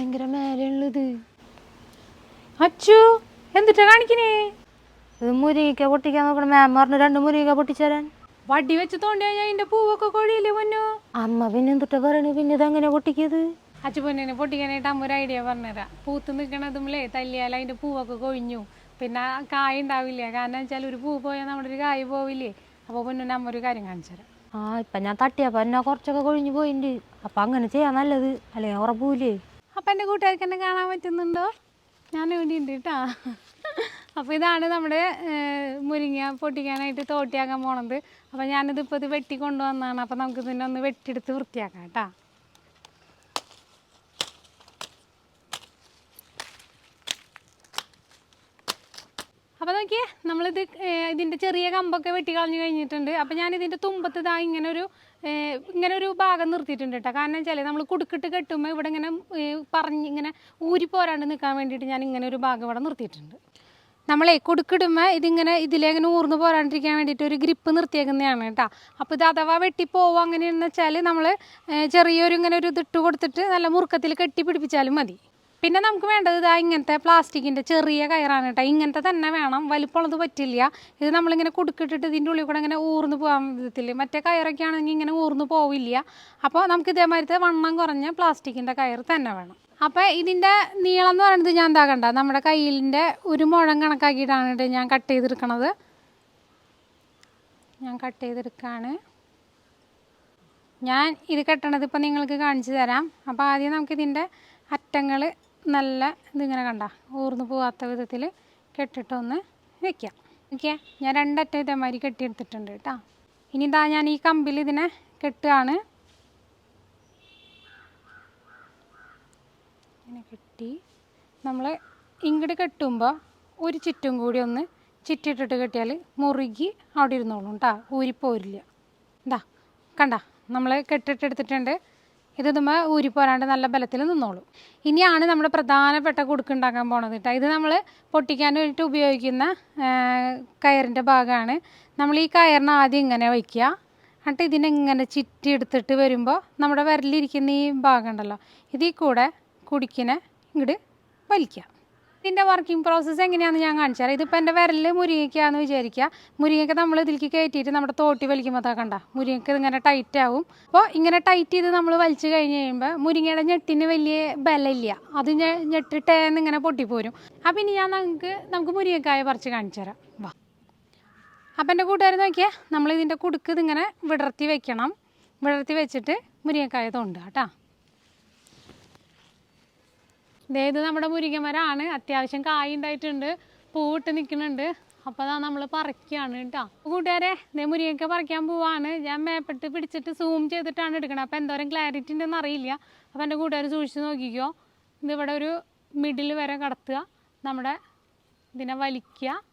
ഭയങ്കര മേലെയുള്ളത്. അച്ചു എന്തിട്ടാ കാണിക്കണേ? ഇത് മുരിങ്ങ പൊട്ടിക്കാൻ നോക്കണം മാം പറഞ്ഞു രണ്ട് മുരിങ്ങ പൊട്ടിച്ചേരാൻ. വടി വെച്ച് തോണ്ടി കഴിഞ്ഞാൽ അതിന്റെ പൂവൊക്കെ കൊഴിയില്ലേ പൊന്നു? അമ്മ പിന്നെ എന്തുട്ടാ പറയണേ? പിന്നെ ഇതെങ്ങനെ പൊട്ടിക്കിയത് അച്ചു പൊന്നിനെ പൊട്ടിക്കാനായിട്ട് അമ്മ ഒരു ഐഡിയ പറഞ്ഞുതരാം. പൂത്ത് നിൽക്കണതുമില്ലേ തല്ലിയാൽ അതിന്റെ പൂവൊക്കെ കൊഴിഞ്ഞു. പിന്നെ കായ ഉണ്ടാവില്ല? കാരണം വെച്ചാൽ ഒരു പൂ പോയാൽ നമ്മുടെ ഒരു കായ പോവില്ലേ? അപ്പോൾ പൊന്നിനെ അമ്മ ഒരു കാര്യം കാണിച്ചു തരാം. ആ ഇപ്പൊ ഞാൻ തട്ടിയപ്പോ എന്നെ കുറച്ചൊക്കെ കൊഴിഞ്ഞു പോയിണ്ട്. അപ്പൊ അങ്ങനെ ചെയ്യാൻ നല്ലത്. അല്ലെങ്കിൽ ഉറപ്പൂലേ അപ്പം എന്റെ കൂട്ടുകാർക്ക് എന്നെ കാണാൻ പറ്റുന്നുണ്ടോ? ഞാൻ ഇവിടെ ഉണ്ട് കേട്ടോ അപ്പോൾ ഇതാണ് നമ്മുടെ മുരിങ്ങ പൊട്ടിക്കാനായിട്ട് തോട്ടിയാക്കാൻ പോണത്. അപ്പോൾ ഞാനിത് ഇപ്പോൾ ഇത് വെട്ടി കൊണ്ടുവന്നതാണ് അപ്പോൾ നമുക്ക് ഇതിനെ ഒന്ന് വെട്ടിയെടുത്ത് വൃത്തിയാക്കാം കേട്ടോ അപ്പോൾ നോക്കിയേ നമ്മളിത് ഇതിന്റെ ചെറിയ കമ്പൊക്കെ വെട്ടി കളഞ്ഞു കഴിഞ്ഞിട്ടുണ്ട്. അപ്പോൾ ഞാൻ ഇതിന്റെ തുമ്പത്ത് ഇതാ ഇങ്ങനെ ഒരു ഇങ്ങനെ ഒരു ഭാഗം നിർത്തിയിട്ടുണ്ട് കേട്ടോ കാരണം വെച്ചാൽ നമ്മൾ കുടുക്കിട്ട് കെട്ടുമ്പോൾ ഇവിടെ ഇങ്ങനെ പറഞ്ഞ് ഇങ്ങനെ ഊരി പോരാണ്ട് നിൽക്കാൻ വേണ്ടിയിട്ട് ഞാൻ ഇങ്ങനെ ഒരു ഭാഗം ഇവിടെ നിർത്തിയിട്ടുണ്ട്. നമ്മളെ കുടുക്കിടുമ്പോൾ ഇതിങ്ങനെ ഇതിലേങ്ങനെ ഊർന്നു പോരാണ്ടിരിക്കാൻ വേണ്ടിയിട്ട് ഒരു ഗ്രിപ്പ് നിർത്തിയേക്കുന്നതാണ് കേട്ടോ അപ്പോൾ ഇത് അഥവാ വെട്ടിപ്പോവോ അങ്ങനെയെന്ന് വെച്ചാൽ നമ്മൾ ചെറിയൊരു ഇങ്ങനെ ഒരു ഇതിട്ട് കൊടുത്തിട്ട് നല്ല മുറുക്കത്തിൽ കെട്ടി പിടിപ്പിച്ചാലും മതി. പിന്നെ നമുക്ക് വേണ്ടത് ഇതാ ഇങ്ങനത്തെ പ്ലാസ്റ്റിക്കിന്റെ ചെറിയ കയറാണ് കേട്ടോ. ഇങ്ങനത്തെ തന്നെ വേണം. വലിപ്പമുള്ളത് പറ്റില്ല. ഇത് നമ്മളിങ്ങനെ കുടുക്കിട്ടിട്ട് ഇതിന്റെ ഉള്ളിൽ കൂടെ ഇങ്ങനെ ഊർന്ന് പോകാൻ വിധത്തിൽ. മറ്റേ കയറൊക്കെ ആണെങ്കിൽ ഇങ്ങനെ ഊർന്ന് പോവില്ല. അപ്പോൾ നമുക്ക് ഇതേമാതിരത്തെ വണ്ണം കുറഞ്ഞ പ്ലാസ്റ്റിക്കിന്റെ കയർ തന്നെ വേണം. അപ്പോൾ ഇതിന്റെ നീളം എന്ന് പറയുന്നത് ഞാൻ എന്താ കണ്ട? നമ്മുടെ കയ്യിലിന്റെ ഒരു മുഴം കണക്കാക്കിയിട്ടാണ് കേട്ടോ ഞാൻ കട്ട് ചെയ്തെടുക്കണത്. ഞാൻ കട്ട് ചെയ്തെടുക്കുകയാണ് ഞാൻ ഇത് കെട്ടണത് ഇപ്പം നിങ്ങൾക്ക് കാണിച്ചു തരാം. അപ്പോൾ ആദ്യം നമുക്കിതിന്റെ അറ്റങ്ങൾ നല്ല ഇതിങ്ങനെ കണ്ട ഊർന്നു പോവാത്ത വിധത്തിൽ കെട്ടിട്ടൊന്ന് വെക്കാം ഓക്കെ ഞാൻ രണ്ടറ്റം ഇതേമാതിരി കെട്ടിയെടുത്തിട്ടുണ്ട് കേട്ടോ. ഇനി ഇതാ ഞാൻ ഈ കമ്പിൽ ഇതിനെ കെട്ടുകയാണ് ഇങ്ങനെ കെട്ടി നമ്മൾ ഇങ്ങോട്ട് കെട്ടുമ്പോൾ ഒരു ചുറ്റും കൂടി ഒന്ന് ചുറ്റിട്ടിട്ട് കെട്ടിയാൽ മുറുകി അവിടെ ഇരുന്നോളും കേട്ടോ ഊരിപ്പോരില്ല. ഇതാ കണ്ട നമ്മൾ കെട്ടിട്ടെടുത്തിട്ടുണ്ട്. ഇത് നമ്മൾ ഊരിപ്പോരാണ്ട് നല്ല ബലത്തിൽ നിന്നോളും. ഇനിയാണ് നമ്മൾ പ്രധാനപ്പെട്ട കുടുക്കുണ്ടാക്കാൻ പോണത് കേട്ടോ ഇത് നമ്മൾ പൊട്ടിക്കാൻ വേണ്ടിയിട്ട് ഉപയോഗിക്കുന്ന കയറിന്റെ ഭാഗമാണ് നമ്മൾ ഈ കയറിന് ആദ്യം ഇങ്ങനെ വയ്ക്കുക. എന്നിട്ട് ഇതിനെങ്ങനെ ചിറ്റി എടുത്തിട്ട് വരുമ്പോൾ നമ്മുടെ വിരലിരിക്കുന്ന ഈ ഭാഗം ഉണ്ടല്ലോ ഇതിൽ കൂടെ കുടിക്കിനെ ഇങ്ങോട്ട് വലിക്കുക. ഇതിന്റെ വർക്കിംഗ് പ്രോസസ്സ് എങ്ങനെയാണെന്ന് ഞാൻ കാണിച്ചു തരാം. ഇതിപ്പോൾ എന്റെ വിരലിൽ മുരിങ്ങയ്ക്കാന്ന് വിചാരിക്കുക. മുരിങ്ങയ്ക്ക നമ്മൾ ഇതിലേക്ക് കയറ്റിയിട്ട് നമ്മുടെ തോട്ടി വലിക്കുമ്പോൾ കണ്ട. മുരിങ്ങയ്ക്ക് ഇങ്ങനെ ടൈറ്റ് ആവും. അപ്പോൾ ഇങ്ങനെ ടൈറ്റ് ചെയ്ത് നമ്മൾ വലിച്ചു കഴിഞ്ഞ് കഴിയുമ്പോൾ മുരിങ്ങയുടെ ഞെട്ടിന് വലിയ ബലമില്ല. അത് ഞെട്ടിട്ടേന്ന് ഇങ്ങനെ പൊട്ടിപ്പോരും. അപ്പം ഇനി ഞാൻ നമുക്ക് നമുക്ക് മുരിങ്ങക്കായ പറിച്ച് കാണിച്ചു തരാം. വാ. അപ്പം എന്റെ കൂട്ടുകാർ നോക്കിയാൽ നമ്മൾ ഇതിന്റെ കുടുക്ക് ഇതിങ്ങനെ വിടർത്തി വെക്കണം. വിടർത്തി വെച്ചിട്ട് മുരിങ്ങക്കായ തൊണ്ടുക കേട്ടോ. ഇത് നമ്മുടെ മുരിങ്ങമരമാണ് അത്യാവശ്യം കായ ഉണ്ടായിട്ടുണ്ട്. പൂവിട്ട് നിൽക്കുന്നുണ്ട്. അപ്പോൾ അതാ നമ്മൾ പറിക്കുകയാണ് കേട്ടോ. കൂട്ടുകാരെ ഇതേ മുരിങ്ങയ്ക്ക പറിക്കാൻ പോവാണ്. ഞാൻ മേപ്പെട്ട് പിടിച്ചിട്ട് സൂം ചെയ്തിട്ടാണ് എടുക്കണത് അപ്പോൾ എന്തോരം ക്ലാരിറ്റി ഉണ്ടെന്ന് അറിയില്ല. അപ്പോൾ എന്റെ കൂട്ടുകാർ സൂക്ഷിച്ച് നോക്കിക്കോ. ഇതിവിടെ ഒരു മിഡിൽ വരെ കടത്തുക. നമ്മുടെ ഇതിനെ വലിക്കുക.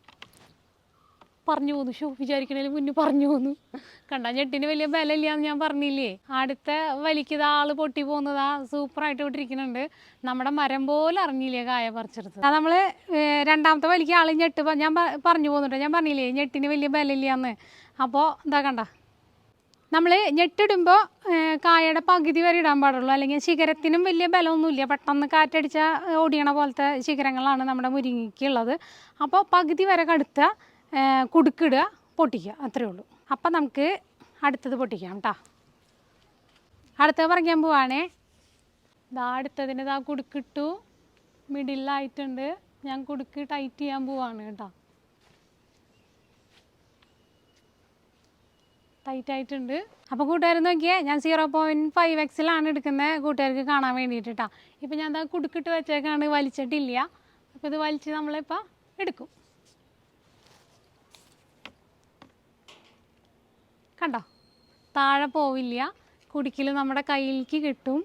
പറഞ്ഞു പോന്നു. ഷോ വിചാരിക്കണേലും മുന്നേ പറഞ്ഞു പോന്നു. കണ്ട ഞെട്ടിന് വലിയ ബലമില്ലാന്ന് ഞാൻ പറഞ്ഞില്ലേ? അടുത്ത വലിക്കത് ആൾ പൊട്ടി പോകുന്നതാ സൂപ്പറായിട്ട് വിട്ടിരിക്കുന്നുണ്ട്. നമ്മുടെ മരം പോലെ അറിഞ്ഞില്ലേ കായ പറിച്ചെടുത്ത് അത് നമ്മൾ രണ്ടാമത്തെ വലിക്ക് ആൾ ഞെട്ട് ഞാൻ പറഞ്ഞു പോകുന്നുണ്ട് ഞാൻ പറഞ്ഞില്ലേ ഞെട്ടിന് വലിയ ബലമില്ലാന്ന്. അപ്പോൾ എന്താ കണ്ട. നമ്മൾ ഞെട്ടിടുമ്പോൾ കായയുടെ പകുതി വരെ ഇടാൻ പാടുള്ളൂ. അല്ലെങ്കിൽ ശിഖരത്തിനും വലിയ ബലമൊന്നുമില്ല. പെട്ടെന്ന് കാറ്റടിച്ച ഓടിയണ പോലത്തെ ശിഖരങ്ങളാണ് നമ്മുടെ മുരിങ്ങയ്ക്കുള്ളത് അപ്പോൾ പകുതി വരെ കടുത്ത കുടുക്കിടുക പൊട്ടിക്കുക. അത്രേ ഉള്ളൂ. അപ്പം നമുക്ക് അടുത്തത് പൊട്ടിക്കാം കേട്ടോ അടുത്തത് പറിക്കാൻ പോവാണേ. ഇതാ അടുത്തതിന് ഇതാ കുടുക്കിട്ടു. മിഡിലായിട്ടുണ്ട്. ഞാൻ കുടുക്ക് ടൈറ്റ് ചെയ്യാൻ പോവാണ് കേട്ടോ ടൈറ്റ് ആയിട്ടുണ്ട്. അപ്പോൾ കൂട്ടുകാർ നോക്കിയേ ഞാൻ സീറോ പോയിന്റ് ഫൈവ് എക്സിലാണ് എടുക്കുന്നത് കൂട്ടുകാർക്ക് കാണാൻ വേണ്ടിയിട്ട് കേട്ടോ ഇപ്പം ഞാൻ എന്താ കുടുക്കിട്ട് വെച്ചേക്കാണ് വലിച്ചിട്ടില്ല. അപ്പോൾ ഇത് വലിച്ച് നമ്മളിപ്പോൾ എടുക്കും. കണ്ടോ? താഴെ പോവില്ല. കുടിക്കൽ നമ്മുടെ കയ്യിലേക്ക് കിട്ടും.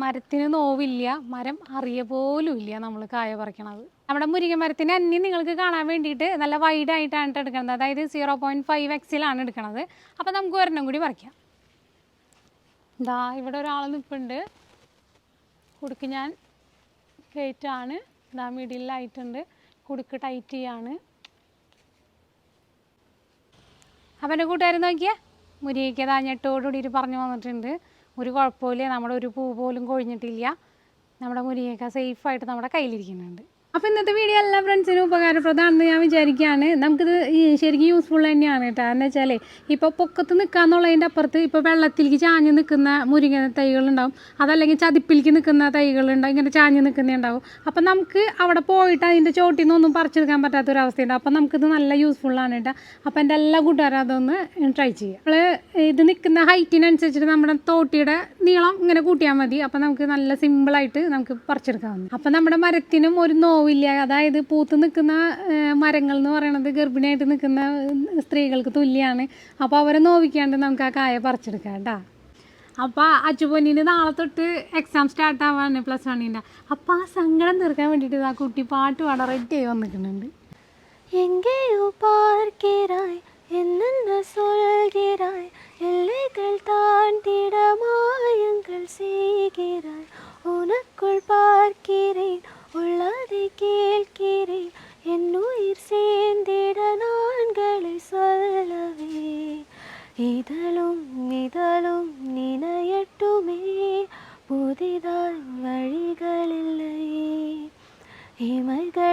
മരത്തിന് നോവില്ല. മരം അറിയ പോലും ഇല്ല നമ്മൾ കായ പറിക്കണത്. നമ്മുടെ മുരിങ്ങ മരത്തിന് അന്നി നിങ്ങൾക്ക് കാണാൻ വേണ്ടിയിട്ട് നല്ല വൈഡ് ആയിട്ടാണ് ട്ടോ എടുക്കുന്നത് അതായത് സീറോ പോയിന്റ് ഫൈവ് എക്സിലാണ് എടുക്കുന്നത് അപ്പോൾ നമുക്ക് ഒരെണ്ണം കൂടി പറിക്കാം. ഇതാ ഇവിടെ ഒരാൾ നിൽപ്പുണ്ട് കുടുക്ക് ഞാൻ കയറ്റാണ് ഇതാ മിഡിലായിട്ടുണ്ട് കുടുക്ക് ടൈറ്റ് ചെയ്യാണ്. അപ്പം കൂട്ടുകാരൻ നോക്കിയാൽ മുരിക്ക് മുരിങ്ങയ്ക്ക് ഒരു പറഞ്ഞു വന്നിട്ടുണ്ട്. ഒരു കുഴപ്പമില്ല നമ്മുടെ ഒരു പൂ പോലും കൊഴിഞ്ഞിട്ടില്ല. നമ്മുടെ മുരിക്ക സേഫായിട്ട് നമ്മുടെ കയ്യിലിരിക്കുന്നുണ്ട്. അപ്പോൾ ഇന്നത്തെ വീഡിയോ എല്ലാ ഫ്രണ്ട്സിനും ഉപകാരപ്രദമാണെന്ന് ഞാൻ വിചാരിക്കുകയാണ്. നമുക്കിത് ശരിക്കും യൂസ്ഫുൾ തന്നെയാണ് കേട്ടോ. എന്ന് വെച്ചാലേ ഇപ്പോൾ പൊക്കത്ത് നിൽക്കാന്നുള്ളതിന്റെ അപ്പുറത്ത് ഇപ്പോൾ വെള്ളത്തിലേക്ക് ചാഞ്ഞ് നിൽക്കുന്ന മുരിങ്ങ തൈകളുണ്ടാവും. അതല്ലെങ്കിൽ ചതിപ്പിലേക്ക് നിൽക്കുന്ന തൈകളുണ്ടാവും. ഇങ്ങനെ ചാഞ്ഞ് നിൽക്കുന്നുണ്ടാവും അപ്പോൾ നമുക്ക് അവിടെ പോയിട്ട് അതിന്റെ ചോട്ടിൽ നിന്നൊന്നും പറിച്ചെടുക്കാൻ പറ്റാത്തൊരവസ്ഥയുണ്ട്. നമുക്ക് നമുക്കിത് നല്ല യൂസ്ഫുള്ളാണ് കേട്ടോ. അപ്പോൾ എന്റെ എല്ലാ കൂട്ടുകാരും അതൊന്ന് ട്രൈ ചെയ്യുക. നമ്മൾ ഇത് നിൽക്കുന്ന ഹൈറ്റിനനുസരിച്ചിട്ട് നമ്മുടെ തോട്ടിയുടെ നീളം ഇങ്ങനെ കൂട്ടിയാൽ മതി. അപ്പൊ നമുക്ക് നല്ല സിമ്പിളായിട്ട് നമുക്ക് പറിച്ചെടുക്കാവുന്നു. അപ്പൊ നമ്മുടെ മരത്തിനും ഒരു നോവില്ല. അതായത് പൂത്ത് നിൽക്കുന്ന മരങ്ങൾ എന്ന് പറയുന്നത് ഗർഭിണിയായിട്ട് നിൽക്കുന്ന സ്ത്രീകൾക്ക് തുല്യാണ്. അപ്പൊ അവരെ നോവിക്കാണ്ട് നമുക്ക് ആ കായ പറിച്ചെടുക്കാം കേട്ടോ. അപ്പോൾ അച്ചുപൊന്നിന് നാളെ തൊട്ട് എക്സാം സ്റ്റാർട്ട് ആവാണ് പ്ലസ് വണ്ണിന്റെ അപ്പൊ ആ സങ്കടം തീർക്കാൻ വേണ്ടിയിട്ട് ആ കുട്ടി പാട്ട് പാടാൻ റെഡി ആയി വന്നിട്ടുണ്ട് എങ്കെയോ പാർക്കേരായി என்னென்ன சொல்கிறாய் எல்லைகள் தாண்டிட மாயங்கள் செய்கிறாய். உனக்குள் பார்க்கிறேன் உள்ளதை கேட்கிறேன். என் உயிர் சேர்ந்திட நான்களை சொல்லவே. இதழும் இதழும் நினையட்டுமே புதிதாய் வழிகள் இல்லை இமைகள்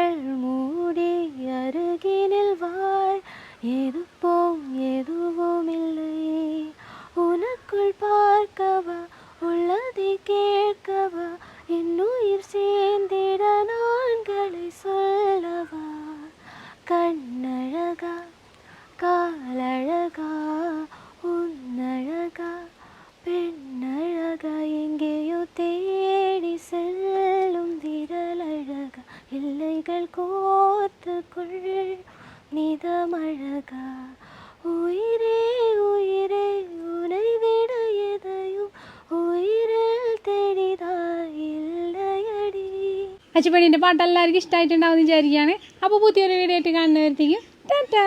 അച്ചുപണിന്റെ പാട്ട് എല്ലാവർക്കും ഇഷ്ടമായിട്ടുണ്ടാവും എന്ന് വിചാരിക്കുകയാണ്. അപ്പോൾ പുതിയൊരു വീഡിയോ ആയിട്ട് കാണുന്നവരത്തേക്കും ടാറ്റാ